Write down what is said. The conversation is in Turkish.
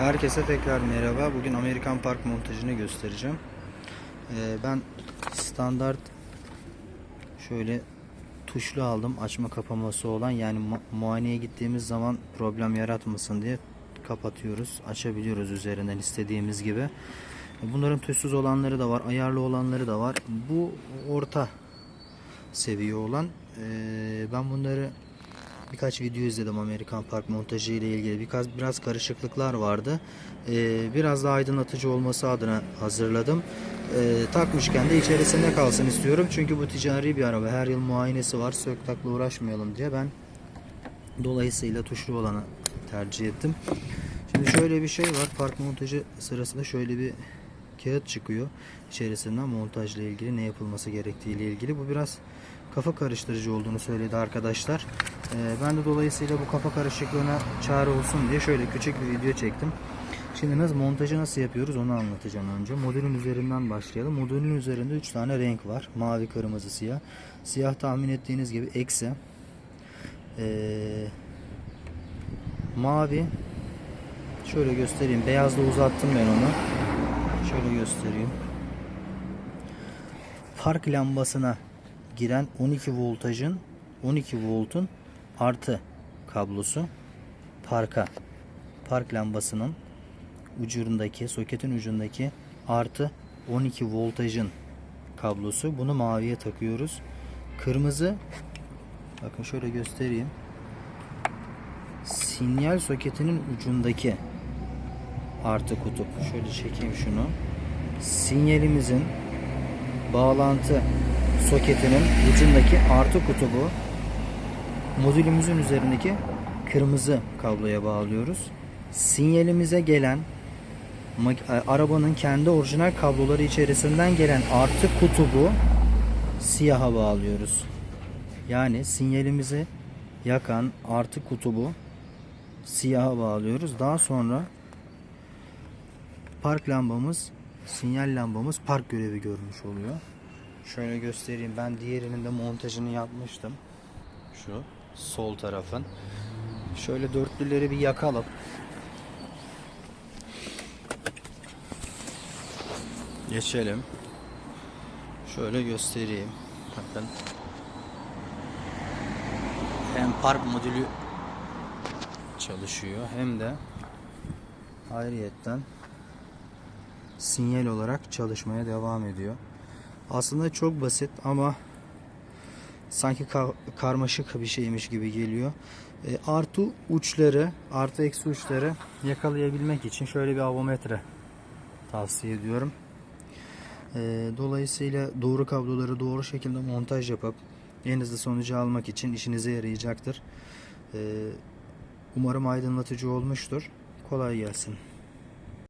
Herkese tekrar merhaba. Bugün Amerikan Park montajını göstereceğim. Ee, ben standart şöyle tuşlu aldım açma kapaması olan yani mu- muayeneye gittiğimiz zaman problem yaratmasın diye kapatıyoruz. Açabiliyoruz üzerinden istediğimiz gibi. Bunların tuşsuz olanları da var, ayarlı olanları da var. Bu orta seviye olan. Ee, ben bunları birkaç video izledim Amerikan Park montajı ile ilgili. Birkaç biraz karışıklıklar vardı. Ee, biraz daha aydınlatıcı olması adına hazırladım. Ee, takmışken de içerisinde kalsın istiyorum. Çünkü bu ticari bir araba. Her yıl muayenesi var. Sök takla uğraşmayalım diye ben dolayısıyla tuşlu olanı tercih ettim. Şimdi şöyle bir şey var. Park montajı sırasında şöyle bir kağıt çıkıyor. İçerisinden montajla ilgili ne yapılması gerektiği ile ilgili. Bu biraz kafa karıştırıcı olduğunu söyledi arkadaşlar. Ee, ben de dolayısıyla bu kafa karışıklığına çare olsun diye şöyle küçük bir video çektim. Şimdi nasıl montajı nasıl yapıyoruz onu anlatacağım önce. Modülün üzerinden başlayalım. Modülün üzerinde 3 tane renk var. Mavi, kırmızı, siyah. Siyah tahmin ettiğiniz gibi eksi. Ee, mavi Şöyle göstereyim. Beyazla uzattım ben onu. Şöyle göstereyim. Park lambasına giren 12 voltajın 12 voltun artı kablosu parka park lambasının ucundaki soketin ucundaki artı 12 voltajın kablosu. Bunu maviye takıyoruz. Kırmızı bakın şöyle göstereyim. Sinyal soketinin ucundaki artı kutup. Şöyle çekeyim şunu. Sinyalimizin bağlantı soketinin ucundaki artı kutubu modülümüzün üzerindeki kırmızı kabloya bağlıyoruz. Sinyalimize gelen e, arabanın kendi orijinal kabloları içerisinden gelen artı kutubu siyaha bağlıyoruz. Yani sinyalimizi yakan artı kutubu siyaha bağlıyoruz. Daha sonra park lambamız, sinyal lambamız park görevi görmüş oluyor. Şöyle göstereyim. Ben diğerinin de montajını yapmıştım. Şu sol tarafın. Şöyle dörtlüleri bir yakalım. Geçelim. Şöyle göstereyim. Bakın. Hem park modülü çalışıyor hem de ayrıyetten sinyal olarak çalışmaya devam ediyor. Aslında çok basit ama sanki ka- karmaşık bir şeymiş gibi geliyor. E, artı uçları, artı eksi uçları yakalayabilmek için şöyle bir avometre tavsiye ediyorum. E, dolayısıyla doğru kabloları doğru şekilde montaj yapıp en hızlı sonucu almak için işinize yarayacaktır. E, umarım aydınlatıcı olmuştur. Kolay gelsin.